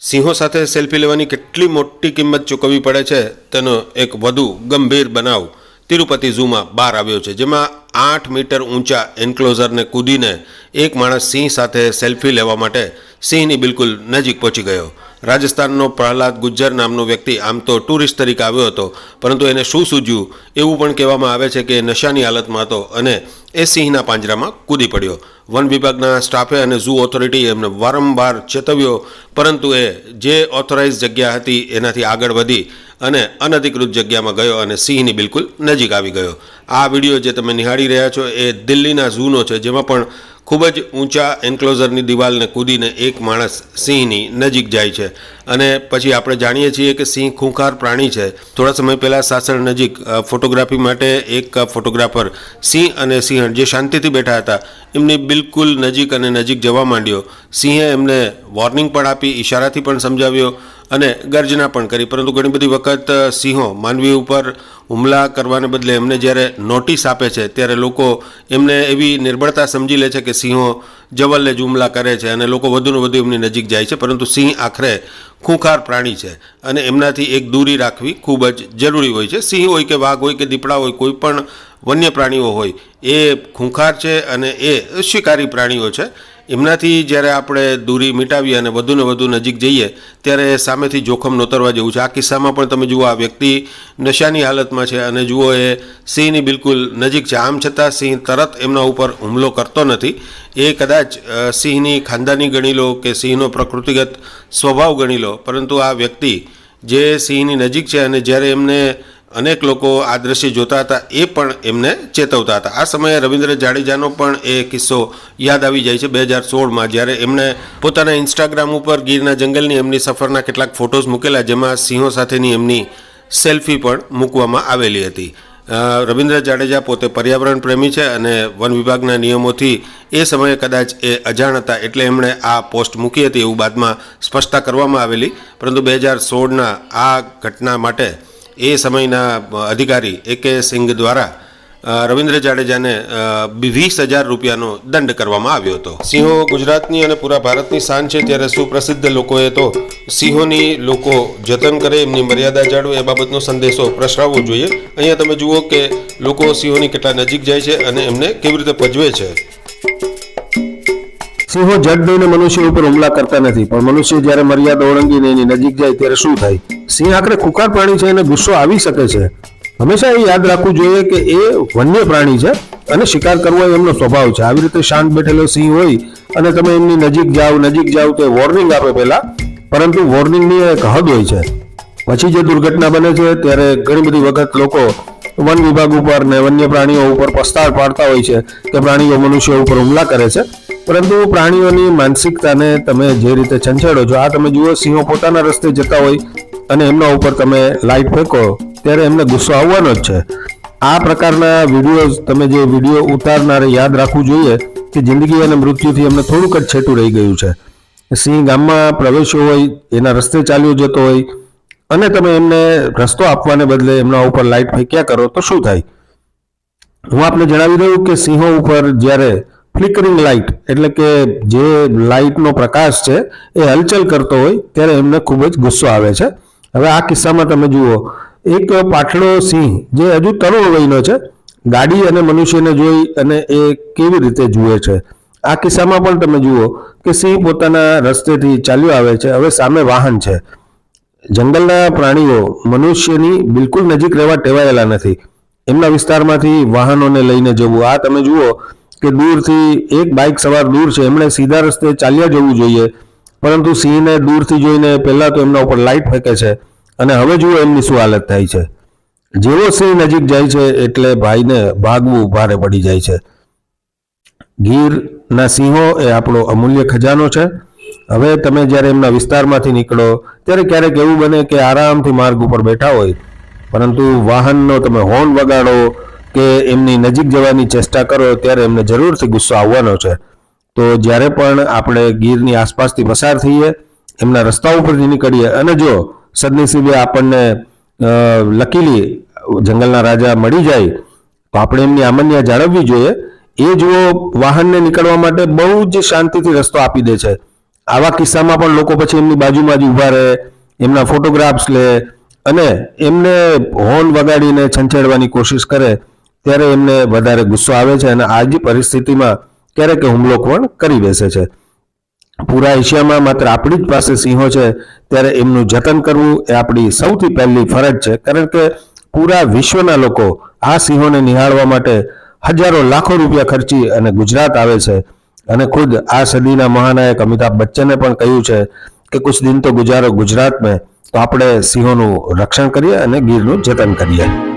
સિંહો સાથે સેલ્ફી લેવાની કેટલી મોટી કિંમત ચૂકવવી પડે છે, તેનો એક વધુ ગંભીર બનાવ તિરુપતિ ઝૂમાં બહાર આવ્યો છે, જેમાં આઠ મીટર ઊંચા એન્ક્લોઝરને કૂદીને એક માણસ સિંહ સાથે સેલ્ફી લેવા માટે સિંહની બિલકુલ નજીક પહોંચી ગયો. રાજસ્થાનનો પ્રહલાદ ગુજ્જર નામનો વ્યક્તિ આમ તો ટુરિસ્ટ તરીકે આવ્યો હતો, પરંતુ એને શું સૂઝ્યું એવું પણ કહેવામાં આવે છે કે નશાની હાલતમાં હતો અને એ સિંહના પાંજરામાં કૂદી પડ્યો. વન વિભાગના સ્ટાફે અને ઝૂ ઓથોરિટીએ એમને વારંવાર ચેતવ્યો, પરંતુ એ જે ઓથોરાઇઝ જગ્યા હતી એનાથી આગળ વધી અને અનધિકૃત જગ્યામાં ગયો અને સિંહની બિલકુલ નજીક આવી ગયો. આ વીડિયો જે તમે નિહાળી રહ્યા છો એ દિલ્હીના ઝૂનો છે, જેમાં પણ ખૂબ જ ઊંચા એન્ક્લોઝરની દિવાલને કૂદીને એક માણસ સિંહની નજીક જાય છે. અને પછી આપણે જાણીએ છીએ કે સિંહ ખૂંખાર પ્રાણી છે. થોડા સમય પહેલાં સાસણ નજીક ફોટોગ્રાફી માટે એક ફોટોગ્રાફર સિંહ અને સિંહ જે શાંતિથી બેઠા હતા, એમની બિલકુલ નજીક અને નજીક જવા માંડ્યો. સિંહે એમને વોર્નિંગ પણ આપી, ઈશારાથી પણ સમજાવ્યો. અને ગર્જના પણ કરી. પરંતુ ઘણી બધી વખત સિંહો માનવી ઉપર હુમલા કરવાને બદલે એમને જ્યારે નોટિસ આપે છે, ત્યારે લોકો એમને એવી નિર્બળતા સમજી લે છે કે સિંહો જવલ્લે જ હુમલા કરે છે અને લોકો વધુને વધુ એમની નજીક જાય છે. પરંતુ સિંહ આખરે ખૂંખાર પ્રાણી છે અને એમનાથી એક દૂરી રાખવી ખૂબ જ જરૂરી હોય છે. સિંહ હોય કે વાઘ હોય કે દીપડા હોય, કોઈ પણ વન્ય પ્રાણીઓ હોય, એ ખૂંખાર છે અને એ શિકારી પ્રાણીઓ છે. એમનાથી જ્યારે આપણે દૂરી મિટાવીએ અને વધુને વધુ નજીક જઈએ, ત્યારે સામેથી જોખમ નોતરવા જેવું છે. આ કિસ્સામાં પણ તમે જુઓ, આ વ્યક્તિ નશાની હાલતમાં છે અને જુઓ, એ સિંહની બિલકુલ નજીક છે. આમ છતાં સિંહ તરત એમના ઉપર હુમલો કરતો નથી. એ કદાચ સિંહની ખાનદાની ગણી લો કે સિંહનો પ્રકૃતિગત સ્વભાવ ગણી લો, પરંતુ આ વ્યક્તિ જે સિંહની નજીક છે અને જ્યારે એમને અનેક લોકો આ દ્રશ્ય જોતા હતા, એ પણ એમને ચેતવતા હતા. આ સમયે રવિન્દ્ર જાડેજાનો પણ એ કિસ્સો યાદ આવી જાય છે. બે હજાર સોળમાં જ્યારે એમણે પોતાના ઇન્સ્ટાગ્રામ ઉપર ગીરના જંગલની એમની સફરના કેટલાક ફોટોઝ મૂકેલા, જેમાં સિંહો સાથેની એમની સેલ્ફી પણ મૂકવામાં આવેલી હતી. રવિન્દ્ર જાડેજા પોતે પર્યાવરણ પ્રેમી છે અને વન વિભાગના નિયમોથી એ સમયે કદાચ એ અજાણ હતા એટલે એમણે આ પોસ્ટ મૂકી હતી એવું બાદમાં સ્પષ્ટતા કરવામાં આવેલી. પરંતુ બે હજાર સોળના આ ઘટના માટે એ સમયના અધિકારી એ કે સિંઘ દ્વારા રવિન્દ્ર જાડેજાને વીસ હજાર રૂપિયાનો દંડ કરવામાં આવ્યો હતો. સિંહો ગુજરાતની અને પૂરા ભારતની શાન છે ત્યારે સુપ્રસિદ્ધ લોકોએ તો સિંહોની લોકો જતન કરે, એમની મર્યાદા જાળવે, એ બાબતનો સંદેશો પ્રસરાવવો જોઈએ. અહીંયા તમે જુઓ કે લોકો સિંહોની કેટલા નજીક જાય છે અને એમને કેવી રીતે પજવે છે. સિંહો જડ દઈને મનુષ્ય ઉપર હુમલા કરતા નથી, પણ મનુષ્ય જ્યારે મર્યાદા ઓળંગીને એની નજીક જાય ત્યારે શું થાય? સિંહ આખરે ખુખાર પ્રાણી છે એને ગુસ્સો આવી શકે છે. હંમેશા એ યાદ રાખવું જોઈએ કે એ વન્ય પ્રાણી છે અને શિકાર કરવો એમનો સ્વભાવ છે. આવી રીતે શાંત બેઠેલો સિંહ હોય અને તમે એમની નજીક જાઓ નજીક જાઓ તો વોર્નિંગ આપે પહેલાં. પરંતુ વોર્નિંગની એક હદ હોય છે. પછી જે દુર્ઘટના બને છે ત્યારે ઘણી બધી વખત લોકો વન વિભાગ ઉપર ને વન્ય પ્રાણીઓ ઉપર પસ્તાળ પાડતા હોય છે કે પ્રાણીઓ મનુષ્ય ઉપર હુમલા કરે છે. પરંતુ પ્રાણીઓની માનસિકતાને તમે જે રીતે છંછેડો છો, આ તમે જુઓ સિંહો પોતાના રસ્તે જતા હોય અને એમના ઉપર તમે લાઈટ ફેંકો, ત્યારે એમને ગુસ્સો આવવાનો જ છે. આ પ્રકારના વીડિયો તમે જે વીડિયો ઉતારનારે યાદ રાખવું જોઈએ કે જિંદગી અને મૃત્યુથી એમને થોડુંક જ છેટું રહી ગયું છે. સિંહ ગામમાં પ્રવેશ્યો હોય, એના રસ્તે ચાલ્યો જતો હોય, અને તમે એમને રસ્તો આપવાને બદલે એમના ઉપર લાઈટ ફેંક્યા કરો, તો શું થાય? હું આપને જણાવી દઉં કે સિંહો ઉપર જ્યારે ફ્લિકરિંગ લાઇટ એટલે કે જે લાઇટનો પ્રકાશ છે, એ હલચલ કરતો હોય, ત્યારે એમને ખૂબ જ ગુસ્સો આવે છે. હવે આ કિસ્સામાં તમે જુઓ, એક પાઠડો સિંહ જે હજુ તરુણ વયનો છે, ગાડી અને મનુષ્યને જોઈ અને એ કેવી રીતે જુએ છે. આ કિસ્સામાં પણ તમે જુઓ કે સિંહ પોતાના રસ્તેથી ચાલ્યો આવે છે, હવે સામે વાહન છે. જંગલના પ્રાણીઓ મનુષ્યની બિલકુલ નજીક રહેવા ટેવાયેલા નથી. એમના વિસ્તારમાંથી વાહનોને લઈને જવું. આ તમે જુઓ કે દૂરથી એક બાઇક સવાર દૂર છે. એમણે સીધા રસ્તે ચાલ્યા જવું જોઈએ. પરંતુ સિંહને દૂરથી જોઈને પહેલાં તો એમના ઉપર લાઇટ ફેંકે છે. અને હવે જુઓ એમની શું હાલત થાય છે. જેવો સિંહ નજીક જાય છે એટલે ભાઈને ભાગવું ભારે પડી જાય છે. ગીરના સિંહો એ આપણો અમૂલ્ય ખજાનો છે. હવે તમે જ્યારે એમના વિસ્તારમાંથી નીકળો, ત્યારે ક્યારેક એવું બને કે આરામથી માર્ગ ઉપર બેઠા હોય. પરંતુ વાહનનો તમે હોર્ન વગાડો કે એમની નજીક જવાની ચેષ્ટા કરો, ત્યારે એમને જરૂરથી ગુસ્સો આવવાનો છે. તો જ્યારે પણ આપણે ગીરની આસપાસથી પસાર થઈએ, એમના રસ્તા ઉપરથી નીકળીએ, અને જો સદનસીબે આપણને લકીલી જંગલના રાજા મળી જાય, તો આપણે એમની આમન્ય જાળવવી જોઈએ. એ જુઓ વાહનને નીકળવા માટે બહુ જ શાંતિથી રસ્તો આપી દે છે. આવા કિસ્સામાં પણ લોકો પછી એમની બાજુમાં જ ઊભા રહે, એમના ફોટોગ્રાફ્સ લે અને એમને હોર્ન વગાડીને છંછેડવાની કોશિશ કરે, ત્યારે એમને વધારે ગુસ્સો આવે છે અને આ પરિસ્થિતિમાં ક્યારેક હુમલો પણ કરી બેસે છે. પૂરા એશિયામાં માત્ર આપણી જ પાસે સિંહો છે, ત્યારે એમનું જતન કરવું એ આપણી સૌથી પહેલી ફરજ છે. કારણ કે પૂરા વિશ્વના લોકો આ સિંહોને નિહાળવા માટે હજારો લાખો રૂપિયા ખર્ચી અને ગુજરાત આવે છે. અને ખુદ આ સદીના મહાનાયક અમિતાભ બચ્ચને પણ કહ્યું છે કે કુછ દિન તો ગુજારો ગુજરાત મેં તો આપણે સિંહોનું રક્ષણ કરીએ અને ગીરનું જતન કરીએ.